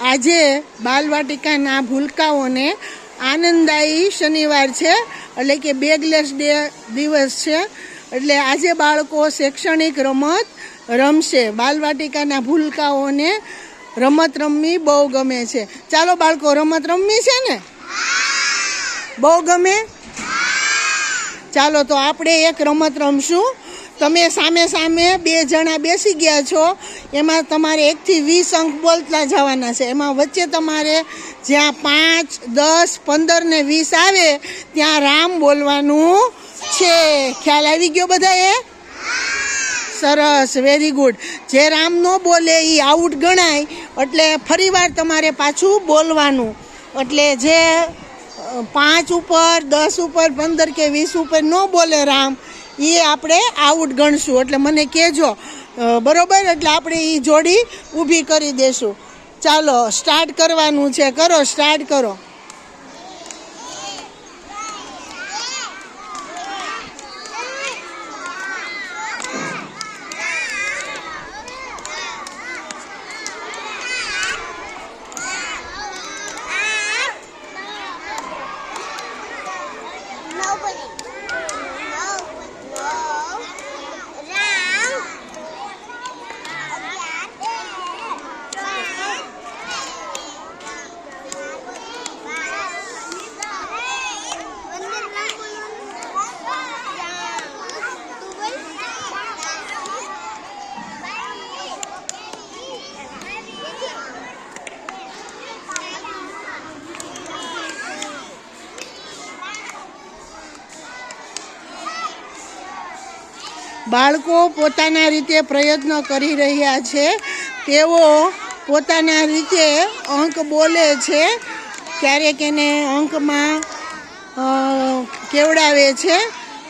આજે બાલવાટિકાના ભૂલકાઓને આનંદદાયી શનિવાર છે, એટલે કે બેગલેસ ડે દિવસ છે. એટલે આજે બાળકો શૈક્ષણિક રમત રમશે. બાલવાટિકાના ભૂલકાઓને રમત રમવી બહુ ગમે છે. ચાલો બાળકો, રમત રમવી છે ને? બહુ ગમે? ચાલો તો આપણે એક રમત રમશું. તમે સામે સામે બે જણા બેસી ગયા છો, એમાં તમારે એકથી વીસ અંક બોલતા જવાના છે. એમાં વચ્ચે તમારે જ્યાં પાંચ, દસ, પંદર ને વીસ આવે, ત્યાં રામ બોલવાનું છે. ખ્યાલ આવી ગયો બધાએ? સરસ વેરી ગુડ જે રામ ન બોલે એ આઉટ ગણાય, એટલે ફરીવાર તમારે પાછું બોલવાનું. એટલે જે પાંચ ઉપર, દસ ઉપર, પંદર કે વીસ ઉપર ન બોલે રામ એ આપણે આઉટ ગણશું. એટલે મને કહેજો બરોબર? એટલે આપણે એ જોડી ઊભી કરી દેશું. ચાલો સ્ટાર્ટ કરવાનું છે. કરો સ્ટાર્ટ કરો. બાળકો પોતાના રીતે પ્રયત્ન કરી રહ્યા છે. તેઓ પોતાના રીતે અંક બોલે છે. ક્યારેક એને અંકમાં કેવડાવે છે,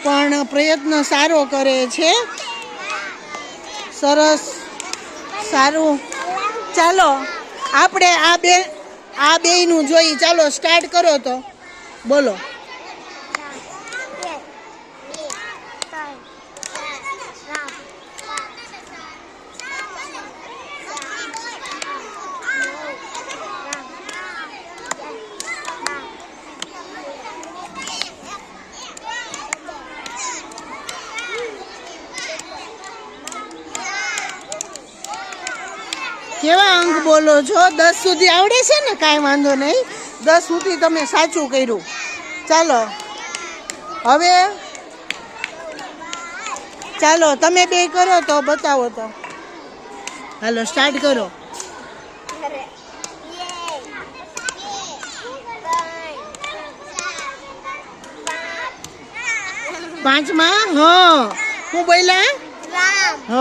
પણ પ્રયત્ન સારો કરે છે. સરસ. સારું. ચાલો, આપણે આ બે, આ બેયનું જોઈ, ચાલો સ્ટાર્ટ કરો તો. બોલો. કેવા અંક બોલો છો? દસ સુધી આવડે છે ને? કાંઈ વાંધો નહીં. દસ સુધી તમે સાચું કર્યું. ચાલો. હવે ચાલો તમે બે કરો તો બતાવો તો. હાલો સ્ટાર્ટ કરો. પાંચમાં? હ. હું બોલ્યા? હ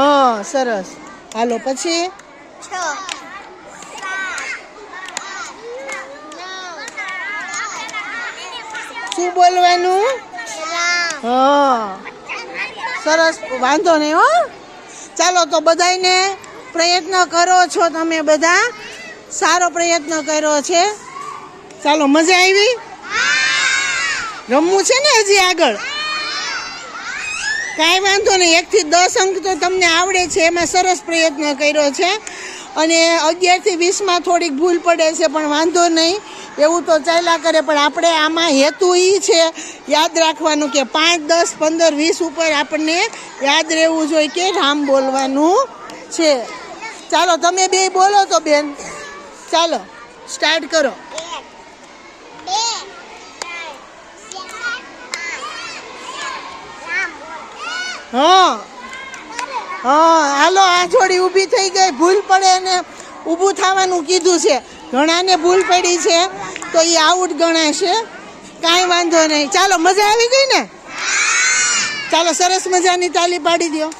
સરસ. હાલો પછી? છ? શું બોલવાનું? હા. સરસ. વાંધો નહીં હો. ચાલો તો બધાયને પ્રયત્ન કરો છો તમે બધા. સારો પ્રયત્ન કર્યો છે. ચાલો મજા આવી? રમવું છે ને હજી આગળ? કાંઈ વાંધો નહીં. એકથી દસ અંક તો તમને આવડે છે. એમાં સરસ પ્રયત્ન કર્યો છે. અને અગિયારથી વીસમાં થોડીક ભૂલ પડે છે, પણ વાંધો નહીં. એવું તો ચાલ્યા કરે, પણ આપણે આમાં હેતુ એ છે, યાદ રાખવાનું કે પાંચ, દસ, પંદર, વીસ ઉપર આપણને યાદ રહેવું જોઈએ કે રામ બોલવાનું છે. ચાલો, તમે બે બોલો તો બેન. ચાલો, સ્ટાર્ટ કરો. હા. હા, હાલો આ જોડી ઊભી થઈ ગઈ. ભૂલ પડે અને ઊભું થવાનું કીધું છે. ઘણાને ભૂલ પડી છે, તો એ આઉટ ગણાશે. કાંઈ વાંધો નહીં. ચાલો, મજા આવી ગઈ ને? ચાલો, સરસ મજાની તાલી પાડી દો